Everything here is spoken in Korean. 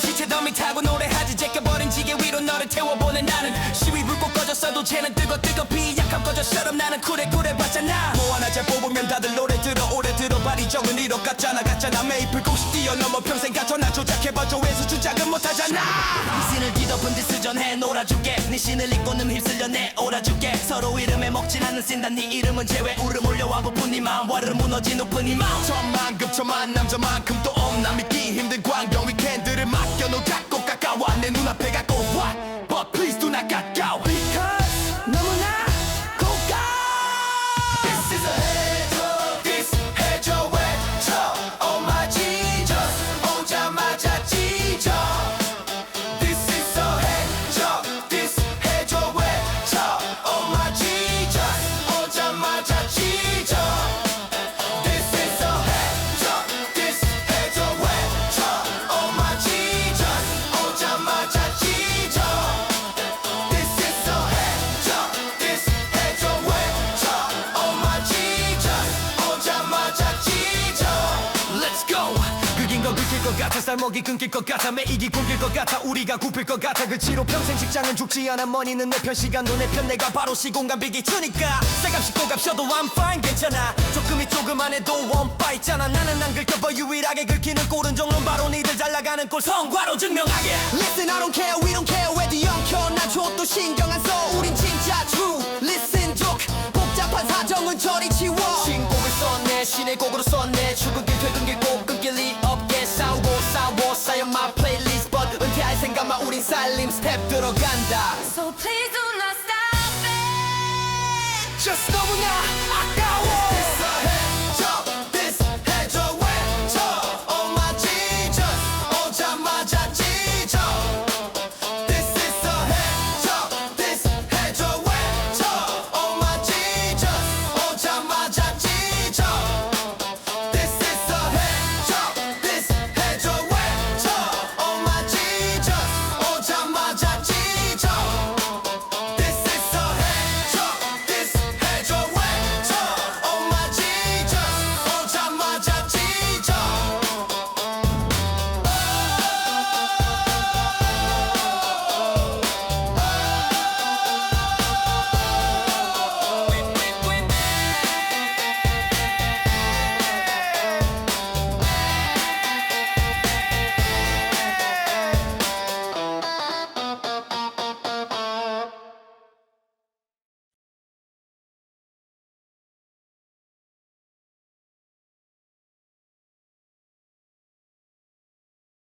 시체 더미 타고 노래하지 제껴버린 지게 위로 너를 태워보내 나는 시위 불꽃 꺼졌어도 쟤는 뜨거 뜨거 비약함 꺼졌처럼 나는 쿨해 쿨해 봤잖아. 뭐 하나 잘 뽑으면 다들 노래 들어 오래 들어 발이 적은 이억 같잖아 같잖아. 메이플 공식 뛰어넘어 평생 가져나 조작해봐줘. 외수 주작은 못하잖아. 네 신을 뒤덮은 듯 수전해 놀아줄게. 네 신을 입고는 휩쓸려 내오라줄게. 서로 이름에 먹진 않는 신단 네 이름은 제외 울음 올려와고 뿐이 마음. 와르르 무너진 높은 이마음. 천만급 천만 남자만큼 또 없나. 믿기 힘든 광경 위켄드 맡겨놓 갖고 가까워 내 눈앞에 갖 것 같아. 쌀먹이 끊길 것 같아. 매이기 굶길 것 같아. 우리가 굽힐 것 같아. 그치로 평생 직장은 죽지 않아. 머니는 내 편 시간도 내 편. 내가 바로 시공간 비기추니까. 쌀값이 고값셔도 I'm fine. 괜찮아. 조금이 조금 안 해도 원바 있잖아. 나는 안 긁혀봐. 유일하게 긁히는 꼴은 종론 바로 니들 잘 나가는 꼴. 성과로 증명하게. Listen I don't care. We don't care 왜도 영켜 난 줘도 신경 안 써. 우린 진짜 true. Listen 족. 복잡한 사정은 저리 치워. 신곡을 썼네. 신의 곡으로 썼네. 출근 은퇴할 생각만 우린 살림 스텝 들어간다 So please do not stop it. Just 너무나 아까워